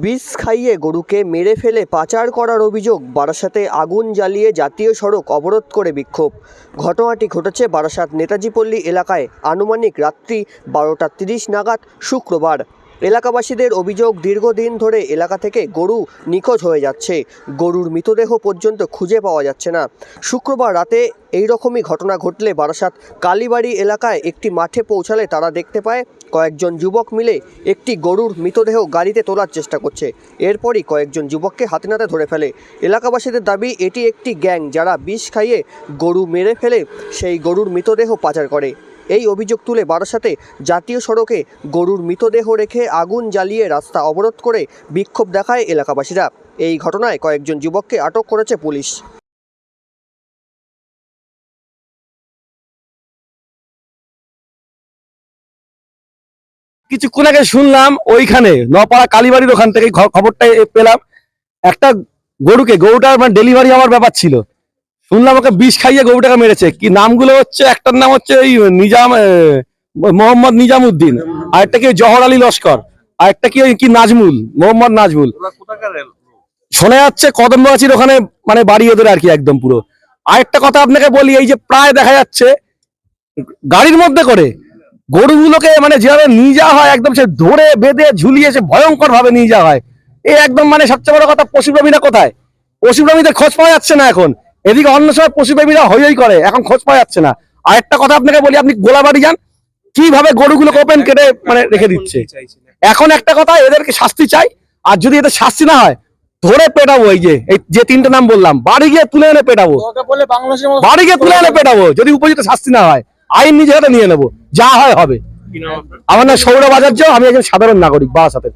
বিষ খাইয়ে গরুকে মেরে ফেলে পাচার করার অভিযোগ, বারাসাতে আগুন জ্বালিয়ে জাতীয় সড়ক অবরোধ করে বিক্ষোভ। ঘটনাটি ঘটেছে বারাসাত নেতাজিপল্লী এলাকায়। আনুমানিক রাত্রি বারোটা তিরিশ নাগাদ, শুক্রবার। এলাকাবাসীদের অভিযোগ দীর্ঘদিন ধরে এলাকা থেকে গরু নিখোঁজ হয়ে যাচ্ছে। গরুর মৃতদেহ পর্যন্ত খুঁজে পাওয়া যাচ্ছে না। শুক্রবার রাতে এই রকমই ঘটনা ঘটলে বারাসাত কালীবাড়ি এলাকায় একটি মাঠে পৌঁছালে তারা দেখতে পায়, কয়েকজন যুবক মিলে একটি গরুর মৃতদেহ গাড়িতে তোলার চেষ্টা করছে। এরপরই কয়েকজন যুবককে হাতে নাতে ধরে ফেলে। এলাকাবাসীদের দাবি, এটি একটি গ্যাং যারা বিষ খাইয়ে গরু মেরে ফেলে, সেই গরুর মৃতদেহ পাচার করে। এই অভিযোগ তুলে বারাসাতে জাতীয় সড়কে গরুর মৃতদেহ রেখে আগুন জ্বালিয়ে রাস্তা অবরোধ করে বিক্ষোভ দেখায় এলাকাবাসীরা। এই ঘটনায় কয়েকজন যুবককে আটক করেছে পুলিশ। কিছুক্ষণ আগে শুনলাম ওইখানে নপাড়া কালীবাড়ির ওখান থেকে খবরটা পেলাম। একটা গরুকে, গরুটার মানে ডেলিভারি হওয়ার ব্যাপার ছিল। শুনলাম ওকে বিষ খাইয়ে গরুটাকে মেরেছে। কি নামগুলো হচ্ছে? একটার নাম হচ্ছে ওই নিজাম এ, মোহাম্মদ নিজামুদ্দিন আর একটা কি জহর আলী লস্কর আর একটা কি ওই কি নাজমুল মোহাম্মদ নাজমুল। শোনা যাচ্ছে কদমবাসীর ওখানে মানে বাড়ি ওদের আর কি একদম পুরো। আরেকটা কথা আপনাকে বলি এই যে প্রায় দেখা যাচ্ছে গাড়ির মধ্যে করে গরুগুলোকে মানে যেভাবে নিয়ে যাওয়া হয় একদম সে ধরে বেঁধে ঝুলিয়ে সে ভয়ঙ্কর ভাবে নিয়ে যাওয়া হয়। এই একদম মানে সবচেয়ে বড় কথা পশুপ্রেমীরা কোথায়? পশুপ্রেমীদের খোঁজ পাওয়া যাচ্ছে না এখন। এদিকে অন্য সময় পশুপ্রেমীরা হইই করে এখন খোঁজ পাওয়া যাচ্ছে না। আর একটা কথা আপনাকে বলি আপনি গোলাবাড়ি যান কীভাবে গরুগুলোকে ওপেন কেটে মানে রেখে দিচ্ছে? এখন একটা কথা এদেরকে শাস্তি চাই আর যদি এদের শাস্তি না হয় ধরে পেটাবো এই যে এই যে তিনটে নাম বললাম বাড়ি গিয়ে তুলে এনে পেটাবো। বাড়ি গিয়ে তুলে এনে পেটাবো যদি উপযুক্ত শাস্তি না হয় আইন নিজে হাতে নিয়ে নেব যা হয় হবে। আমার নাম সৌরভ আচার্য আমি একজন সাধারণ নাগরিক বারাসাতের